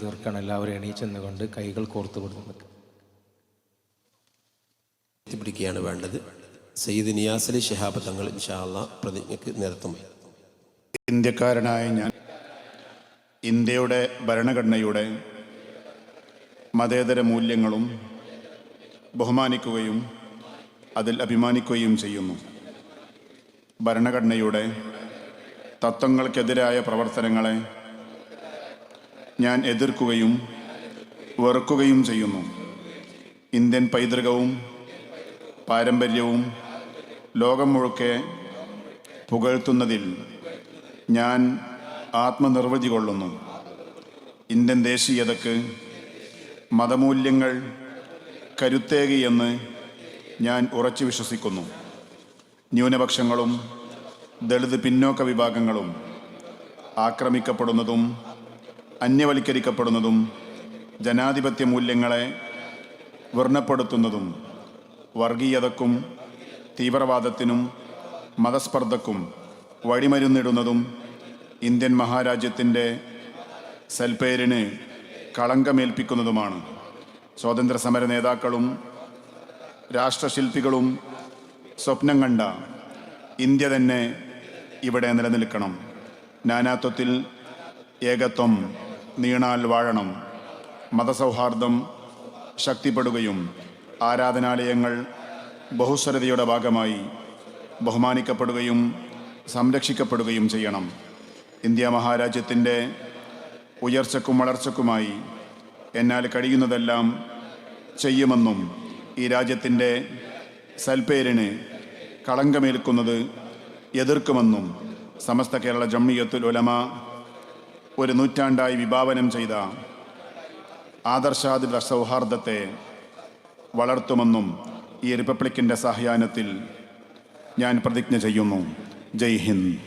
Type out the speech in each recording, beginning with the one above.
തീർക്കണം. എല്ലാവരും എണീച്ചെന്നുകൊണ്ട് കൈകൾ കോർത്തു കൊടുത്തു പിടിക്കുകയാണ് വേണ്ടത്. സയ്യിദ് നിയാസലി ശിഹാബ് തങ്ങൾ ഇൻഷാല്ല പ്രതിജ്ഞയ്ക്ക് നേതൃത്വം ഇന്ത്യക്കാരനായ ഞാൻ ഇന്ത്യയുടെ ഭരണഘടനയുടെ മതേതര മൂല്യങ്ങളും ബഹുമാനിക്കുകയും അതിൽ അഭിമാനിക്കുകയും ചെയ്യുന്നു. ഭരണഘടനയുടെ തത്വങ്ങൾക്കെതിരായ പ്രവർത്തനങ്ങളെ ഞാൻ എതിർക്കുകയും വെറുക്കുകയും ചെയ്യുന്നു. ഇന്ത്യൻ പൈതൃകവും പാരമ്പര്യവും ലോകം മുഴുക്കെ പുകഴ്ത്തുന്നതിൽ ഞാൻ ആത്മനിർവൃതി കൊള്ളുന്നു. ഇന്ത്യൻ ദേശീയതക്ക് മതമൂല്യങ്ങൾ കരുത്തേകിയെന്ന് ഞാൻ ഉറച്ചു വിശ്വസിക്കുന്നു. ന്യൂനപക്ഷങ്ങളും ദളിത് പിന്നോക്ക വിഭാഗങ്ങളും ആക്രമിക്കപ്പെടുന്നതും അന്യവൽക്കരിക്കപ്പെടുന്നതും ജനാധിപത്യ മൂല്യങ്ങളെ വർണപ്പെടുത്തുന്നതും വർഗീയതക്കും തീവ്രവാദത്തിനും മതസ്പർദ്ധക്കും വഴിമരുന്നിടുന്നതും ഇന്ത്യൻ മഹാരാജ്യത്തിന്റെ സൽപ്പേരിന് കളങ്കമേൽപ്പിക്കുന്നതുമാണ്. സ്വാതന്ത്ര്യ സമര നേതാക്കളും രാഷ്ട്രശില്പികളും സ്വപ്നം കണ്ട ഇന്ത്യ തന്നെ ഇവിടെ നിലനിൽക്കണം. നാനാത്വത്തിൽ ഏകത്വം നീണാൽ വാഴണം. മതസൗഹാർദ്ദം ശക്തിപ്പെടുകയും ആരാധനാലയങ്ങൾ ബഹുസ്വരതയുടെ ഭാഗമായി ബഹുമാനിക്കപ്പെടുകയും സംരക്ഷിക്കപ്പെടുകയും ചെയ്യണം. ഇന്ത്യ മഹാരാജ്യത്തിന്റെ ഉയർച്ചക്കും വളർച്ചക്കുമായി എന്നാൽ കഴിയുന്നതെല്ലാം ചെയ്യുമെന്നും ഈ രാജ്യത്തിന്റെ സൽപ്പേരിന് കളങ്കമേൽക്കുന്നത് എതിർക്കുമെന്നും സമസ്ത കേരള ജമ്മിയത്തുൽ ഉലമ ഒരു നൂറ്റാണ്ടായി വിഭാവനം ചെയ്ത ആദർശാധിത സൗഹാർദ്ദത്തെ വളർത്തുമെന്നും ഈ റിപ്പബ്ലിക്കിന്റെ സഹായാനത്തിൽ ഞാൻ പ്രതിജ്ഞ ചെയ്യുന്നു. ജയ് ഹിന്ദ്.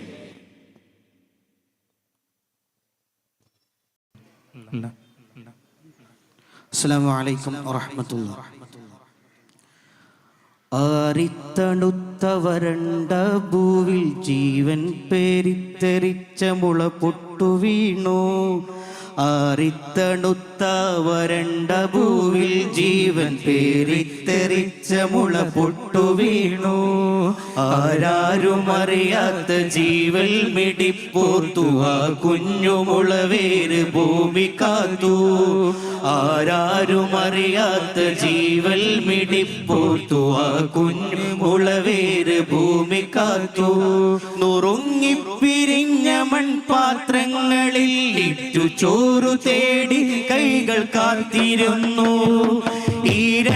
അസ്സലാമു അലൈക്കും വറഹ്മത്തുള്ളാ ആറിത്തണുത്ത വരണ്ട ഭൂവിൽ ജീവൻ പേരിത്തെറിച്ച മുള പൊട്ടു വീണു. ആറിത്തണുത്ത വരണ്ട ഭൂവിൽ ജീവൻ പേരിത്തെറിച്ച മുള പൊട്ടു വീണു. ആരാരും അറിയാത്ത ജീവൽ മിടിപ്പോർത്തു ആ കുഞ്ഞുമുളവേര് ഭൂമി കാത്തു. ആരാരും അറിയാത്ത ജീവൽ മിടിപ്പോർത്തു ആ കുഞ്ഞുമുളവേര് ഭൂമി കാത്തു. നുറുങ്ങിപ്പിരിഞ്ഞ മൺപാത്രങ്ങളിൽ ഇറ്റു ചോറു തേടി കൈകൾ കാത്തിരുന്നു. ഈരൻമിഴി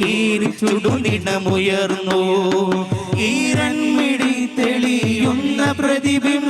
കീറി ചുടുനിടമുയർന്നു. ഈരൺമിടി തെളിയുന്ന പ്രതിബിംബം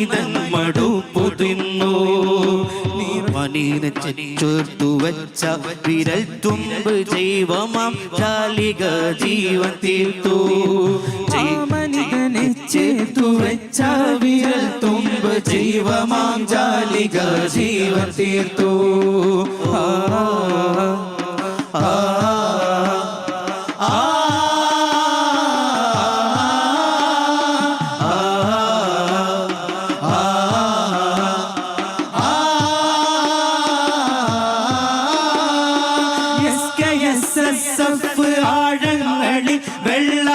മനിതൻ മടുപ്പു തിന്നു മനിനെ ചേർത്തു വെച്ച വിരൽ തുമ്പ് ജൈവമാം ജാലിക ജീവൻ തീർത്തു. മനിതനെ ചേർത്തു വെച്ച വിരൽ തുമ്പ് ജൈവമാം ജാലിക ജീവൻ തീർത്തു. ആ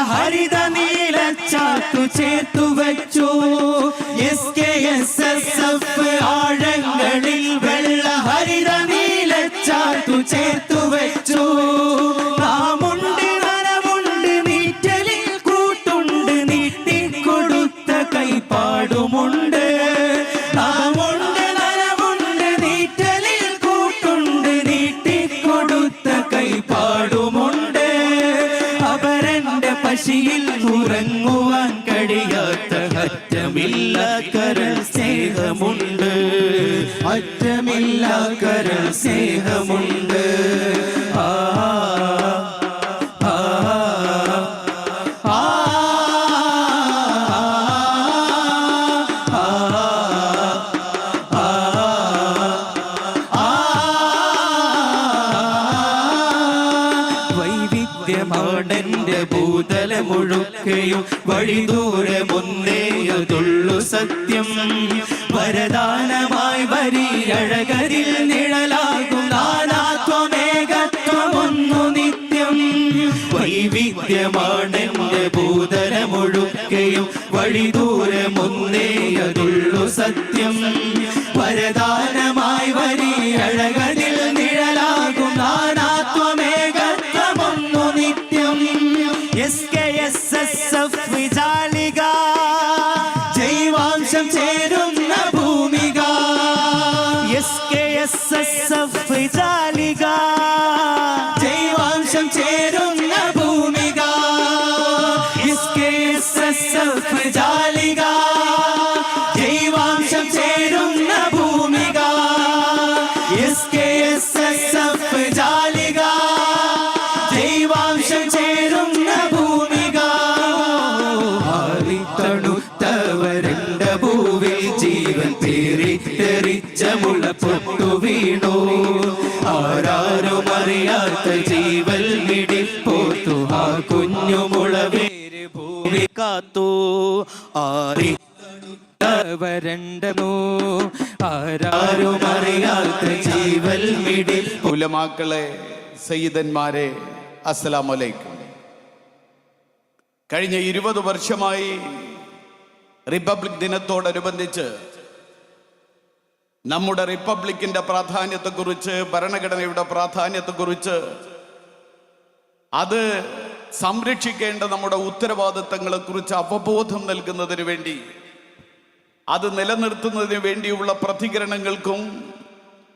ഹരിത നീല ചാത്തു ചേർത്തു വെച്ചു. S K S S F ആഴങ്ങളിൽ വെള്ള ഹരിത നീല ചാത്തു ചേർത്തു പശിയിൽ ഉറങ്ങുവാൻ കഴിയാത്ത അറ്റമില്ല കരൾ സ്നേഹമുണ്ട് അറ്റമില്ല കമലാകരൾ സ്നേഹമുണ്ട് മുഴുക്കയും വഴിദൂരെ മുന്നേയതുള്ളു സത്യം. വരദാനമായി വരിയഴകരിൽ നിഴലാകും നാനാത്വമേകത്വമൊന്നു നിത്യം. ഭൂതരമൊഴുക്കയും വഴി വഴിദൂരെ മുന്നേയതുള്ളു സത്യം. വരദാനമായി വരിയഴകരിൽ ജീവൻ വീണു ആരാരും അറിയാത്ത ജീവൽ കാത്തു. ആരി വരണ്ടമോ ആരാരും അറിയാത്ത ജീവൽ മിടി ഉലമാക്കളെ സയ്യിദന്മാരെ അസ്സലാം വലൈക്കും കഴിഞ്ഞ ഇരുപത് വർഷമായി റിപ്പബ്ലിക് ദിനത്തോടനുബന്ധിച്ച് നമ്മുടെ റിപ്പബ്ലിക്കിന്റെ പ്രാധാന്യത്തെക്കുറിച്ച് ഭരണഘടനയുടെ പ്രാധാന്യത്തെക്കുറിച്ച് അത് സംരക്ഷിക്കേണ്ട നമ്മുടെ ഉത്തരവാദിത്തങ്ങളെക്കുറിച്ച് അവബോധം നൽകുന്നതിന് വേണ്ടി അത് നിലനിർത്തുന്നതിന് വേണ്ടിയുള്ള പ്രതികരണങ്ങൾക്കും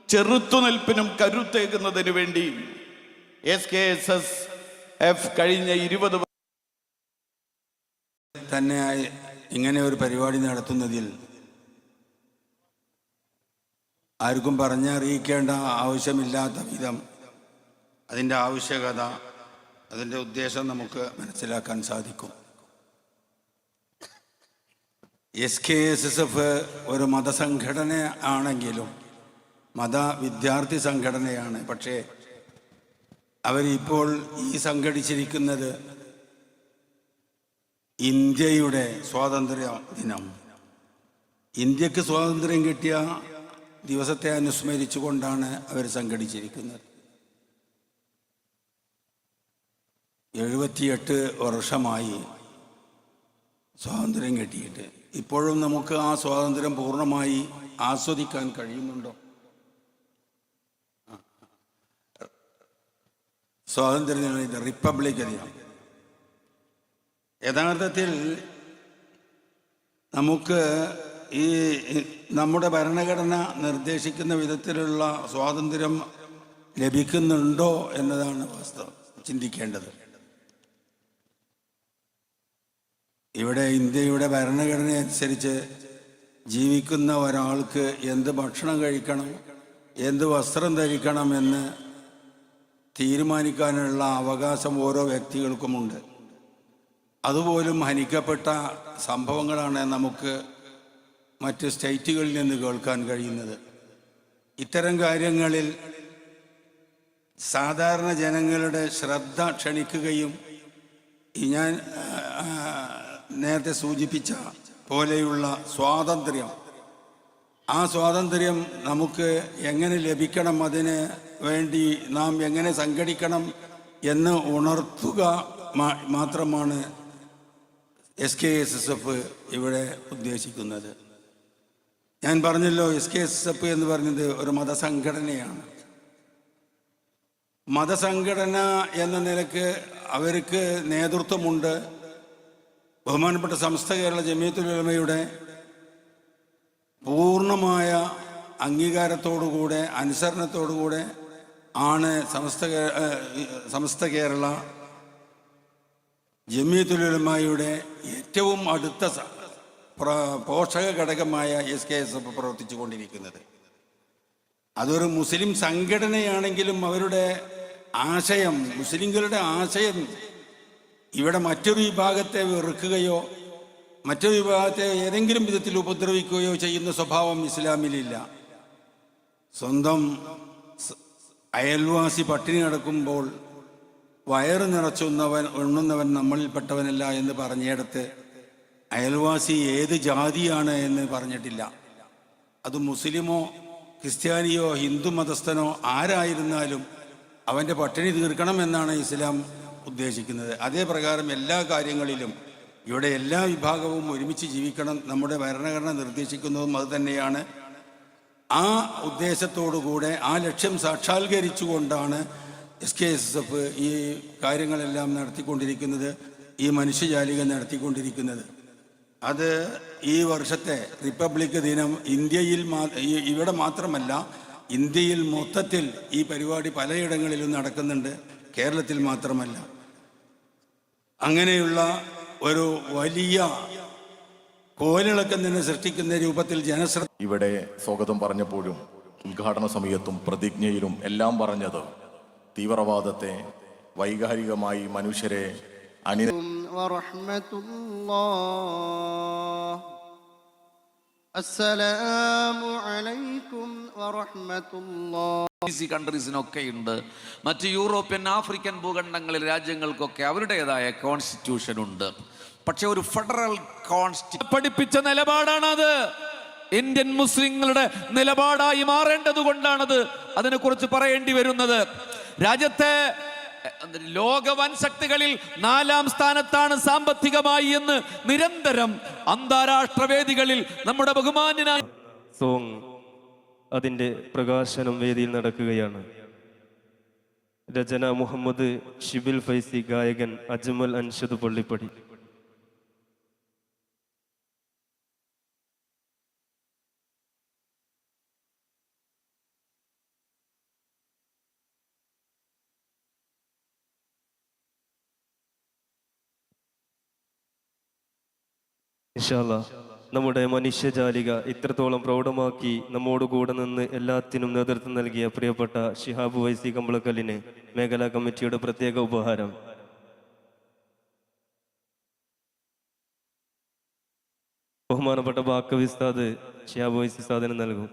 ചെറുത്തുനിൽപ്പിനും കരുത്തേകുന്നതിന് വേണ്ടി S K S S F കഴിഞ്ഞ ഇരുപത് തന്നെ ഇങ്ങനെ ഒരു പരിപാടി നടത്തുന്നതിൽ ആർക്കും പറഞ്ഞറിയിക്കേണ്ട ആവശ്യമില്ലാത്ത വിധം അതിന്റെ ആവശ്യകത അതിന്റെ ഉദ്ദേശം നമുക്ക് മനസ്സിലാക്കാൻ സാധിക്കും. S K S S F ഒരു മതസംഘടന ആണെങ്കിലും മത വിദ്യാർത്ഥി സംഘടനയാണ്. പക്ഷേ അവരിപ്പോൾ ഈ സംഘടിച്ചിരിക്കുന്നത് ഇന്ത്യയുടെ സ്വാതന്ത്ര്യ ദിനം. ഇന്ത്യയ്ക്ക് സ്വാതന്ത്ര്യം കിട്ടിയ ദിവസത്തെ അനുസ്മരിച്ചുകൊണ്ടാണ് അവർ സംഘടിച്ചിരിക്കുന്നത്. എഴുപത്തിയെട്ട് വർഷമായി സ്വാതന്ത്ര്യം കിട്ടിയിട്ട്. ഇപ്പോഴും നമുക്ക് ആ സ്വാതന്ത്ര്യം പൂർണമായി ആസ്വദിക്കാൻ കഴിയുന്നുണ്ടോ? സ്വാതന്ത്ര്യ റിപ്പബ്ലിക് ദിനം. യഥാർത്ഥത്തിൽ നമുക്ക് ഈ നമ്മുടെ ഭരണഘടന നിർദ്ദേശിക്കുന്ന വിധത്തിലുള്ള സ്വാതന്ത്ര്യം ലഭിക്കുന്നുണ്ടോ എന്നതാണ് വാസ്തവം ചിന്തിക്കേണ്ടത്. ഇവിടെ ഇന്ത്യയുടെ ഭരണഘടന അനുസരിച്ച് ജീവിക്കുന്ന ഒരാൾക്ക് എന്ത് ഭക്ഷണം കഴിക്കണം എന്ത് വസ്ത്രം ധരിക്കണം എന്ന് തീരുമാനിക്കാനുള്ള അവകാശം ഓരോ വ്യക്തികൾക്കുമുണ്ട്. അതുപോലും ഹനിക്കപ്പെട്ട സംഭവങ്ങളാണ് നമുക്ക് മറ്റ് സ്റ്റേറ്റുകളിൽ നിന്ന് കേൾക്കാൻ കഴിയുന്നത്. ഇത്തരം കാര്യങ്ങളിൽ സാധാരണ ജനങ്ങളുടെ ശ്രദ്ധ ക്ഷണിക്കുകയും ഞാൻ നേരത്തെ സൂചിപ്പിച്ച പോലെയുള്ള സ്വാതന്ത്ര്യം. ആ സ്വാതന്ത്ര്യം നമുക്ക് എങ്ങനെ ലഭിക്കണം? അതിന് വേണ്ടി നാം എങ്ങനെ സംഘടിക്കണം എന്ന് ഉണർത്തുക മാത്രമാണ് S K S S F ഇവിടെ ഉദ്ദേശിക്കുന്നത്. ഞാൻ പറഞ്ഞല്ലോ S K S S F എന്ന് പറഞ്ഞത് ഒരു മതസംഘടനയാണ്. മതസംഘടന എന്ന നിലയ്ക്ക് അവർക്ക് നേതൃത്വമുണ്ട്. ബഹുമാനപ്പെട്ട സമസ്ത കേരള ജമീത്തുലമയുടെ പൂർണമായ അംഗീകാരത്തോടുകൂടെ അനുസരണത്തോടുകൂടെ ആണ് സമസ്ത സമസ്ത കേരള ജമിയത്തുലമായുടെ ഏറ്റവും അടുത്ത പോഷക ഘടകമായ എസ് കെ എസ് എഫ് പ്രവർത്തിച്ചു കൊണ്ടിരിക്കുന്നത് അതൊരു മുസ്ലിം സംഘടനയാണെങ്കിലും അവരുടെ ആശയം മുസ്ലിങ്ങളുടെ ആശയം ഇവിടെ മറ്റൊരു വിഭാഗത്തെ വെറുക്കുകയോ മറ്റൊരു വിഭാഗത്തെ ഏതെങ്കിലും വിധത്തിൽ ഉപദ്രവിക്കുകയോ ചെയ്യുന്ന സ്വഭാവം ഇസ്ലാമിലില്ല. സ്വന്തം അയൽവാസി പട്ടിണി നടക്കുമ്പോൾ വയറ് നിറച്ചുന്നവൻ ഉണ്ണുന്നവൻ നമ്മളിൽപ്പെട്ടവനല്ല എന്ന് പറഞ്ഞിടത്ത് അയൽവാസി ഏത് ജാതിയാണ് എന്ന് പറഞ്ഞിട്ടില്ല. അത് മുസ്ലിമോ ക്രിസ്ത്യാനിയോ ഹിന്ദു മതസ്ഥനോ ആരായിരുന്നാലും അവന്റെ പട്ടിണി തീർക്കണം എന്നാണ് ഇസ്ലാം ഉദ്ദേശിക്കുന്നത്. അതേപ്രകാരം എല്ലാ കാര്യങ്ങളിലും ഇവിടെ എല്ലാ വിഭാഗവും ഒരുമിച്ച് ജീവിക്കണം. നമ്മുടെ ഭരണഘടന നിർദ്ദേശിക്കുന്നതും അത് തന്നെയാണ്. ആ ഉദ്ദേശത്തോടുകൂടെ ആ ലക്ഷ്യം സാക്ഷാത്കരിച്ചുകൊണ്ടാണ് എസ് കെ എസ് എഫ് ഈ കാര്യങ്ങളെല്ലാം നടത്തിക്കൊണ്ടിരിക്കുന്നത് ഈ മനുഷ്യജാലിക നടത്തിക്കൊണ്ടിരിക്കുന്നത്. അത് ഈ വർഷത്തെ റിപ്പബ്ലിക് ദിനം ഇന്ത്യയിൽ ഇവിടെ മാത്രമല്ല ഇന്ത്യയിൽ മൊത്തത്തിൽ ഈ പരിപാടി പലയിടങ്ങളിലും നടക്കുന്നുണ്ട്. കേരളത്തിൽ മാത്രമല്ല. അങ്ങനെയുള്ള ഒരു വലിയ കോലിളക്കം തന്നെ സൃഷ്ടിക്കുന്ന രൂപത്തിൽ ജനശ്രദ്ധ ഇവിടെ സ്വാഗതം പറഞ്ഞപ്പോഴും ഉദ്ഘാടന സമയത്തും പ്രതിജ്ഞയിലും എല്ലാം പറഞ്ഞത് തീവ്രവാദത്തെ വൈകാരികമായി മനുഷ്യരെ അണി ഈസി കൺട്രീസിനൊക്കെ ഉണ്ട് മറ്റ് യൂറോപ്യൻ ആഫ്രിക്കൻ ഭൂഖണ്ഡങ്ങളിൽ രാജ്യങ്ങൾക്കൊക്കെ അവരുടേതായ കോൺസ്റ്റിറ്റ്യൂഷൻ ഉണ്ട്. പക്ഷെ ഒരു ഫെഡറൽ കോൺസ്റ്റി പഠിപ്പിച്ച നിലപാടാണത്. ഇന്ത്യൻ മുസ്ലിങ്ങളുടെ നിലപാടായി മാറേണ്ടത് കൊണ്ടാണത് അതിനെക്കുറിച്ച് പറയേണ്ടി വരുന്നത്. രാജ്യത്തെ ലോക വൻശക്തികളിൽ നാലാം സ്ഥാനത്താണ് സാമ്പത്തികമായി എന്ന് നിരന്തരം അന്താരാഷ്ട്ര വേദികളിൽ നമ്മുടെ ബഹുമാന്യനായ സോങ് അതിന്റെ പ്രകാശനം വേദിയിൽ നടക്കുകയാണ്. രചന മുഹമ്മദ് ഷിബിൽ ഫൈസി ഗായകൻ അജ്മൽ അൻഷദ് പള്ളിപ്പടി. ഇൻഷാല്ല നമ്മുടെ മനുഷ്യജാലിക ഇത്രത്തോളം പ്രൗഢമാക്കി നമ്മോട് കൂടെ നിന്ന് എല്ലാത്തിനും നേതൃത്വം നൽകിയ പ്രിയപ്പെട്ട ഷിഹാബ് വൈസി കമ്പളക്കല്ലിന് മേഖലാ കമ്മിറ്റിയുടെ പ്രത്യേക ഉപഹാരം. ബഹുമാനപ്പെട്ട ബാക്കവി ഉസ്താദ് ഷിഹാബ് വൈസി സാധനം നൽകും.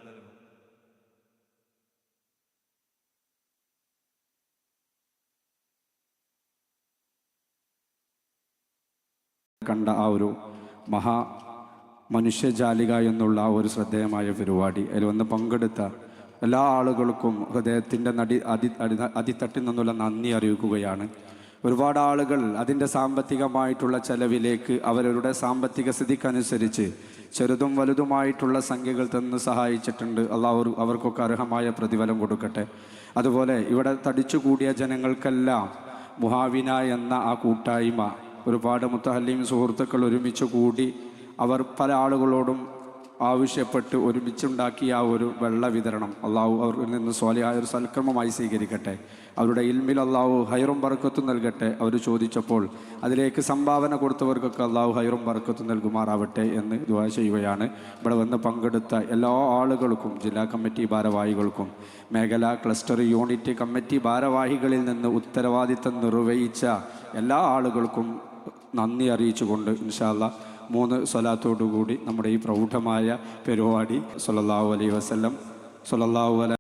കണ്ട ആ ഒരു മഹാ മനുഷ്യജാലിക എന്നുള്ള ഒരു ശ്രദ്ധേയമായ പരിപാടി. അതിൽ വന്ന് പങ്കെടുത്ത എല്ലാ ആളുകൾക്കും ഹൃദയത്തിന്റെ നടി അതി അടിത്തട്ടിൽ നിന്നുള്ള നന്ദി അറിയിക്കുകയാണ്. ഒരുപാട് ആളുകൾ അതിന്റെ സാമ്പത്തികമായിട്ടുള്ള ചെലവിലേക്ക് അവരവരുടെ സാമ്പത്തിക സ്ഥിതിക്കനുസരിച്ച് ചെറുതും വലുതുമായിട്ടുള്ള സംഖ്യകൾ തന്ന് സഹായിച്ചിട്ടുണ്ട്. അള്ളാഹു അവർക്കൊക്കെ അർഹമായ പ്രതിഫലം കൊടുക്കട്ടെ. അതുപോലെ ഇവിടെ തടിച്ചുകൂടിയ ജനങ്ങൾക്കെല്ലാം മുഹാവിന എന്ന ആ കൂട്ടായ്മ ഒരുപാട് മുത്തഹല്ലീം സുഹൃത്തുക്കൾ ഒരുമിച്ച് കൂടി അവർ പല ആളുകളോടും ആവശ്യപ്പെട്ട് ഒരുമിച്ചുണ്ടാക്കിയ ആ ഒരു വെള്ള വിതരണം. അള്ളാഹു അവരിൽ നിന്ന് സ്വാലിയായ ഒരു സൽക്രമമായി സ്വീകരിക്കട്ടെ. അവരുടെ ഇൽമിൽ അള്ളാഹു ഹൈറും ബർക്കത്തും നൽകട്ടെ. അവർ ചോദിച്ചപ്പോൾ അതിലേക്ക് സംഭാവന കൊടുത്തവർക്കൊക്കെ അള്ളാഹു ഹൈറും ബർക്കത്തും നൽകുമാറാവട്ടെ എന്ന് ദുവാ ചെയ്യുകയാണ്. ഇവിടെ വന്ന് പങ്കെടുത്ത എല്ലാ ആളുകൾക്കും ജില്ലാ കമ്മിറ്റി ഭാരവാഹികൾക്കും മേഖലാ ക്ലസ്റ്റർ യൂണിറ്റ് കമ്മിറ്റി ഭാരവാഹികളിൽ നിന്ന് ഉത്തരവാദിത്തം നിർവഹിച്ച എല്ലാ ആളുകൾക്കും നന്ദി അറിയിച്ചുകൊണ്ട് ഇൻഷാല്ല മൂന്ന് സ്വലാത്തോടുകൂടി നമ്മുടെ ഈ പ്രൗഢമായ പരിപാടി സൊല്ലാഹു അലൈഹി വസ്ലം സൊല്ലാഹു അല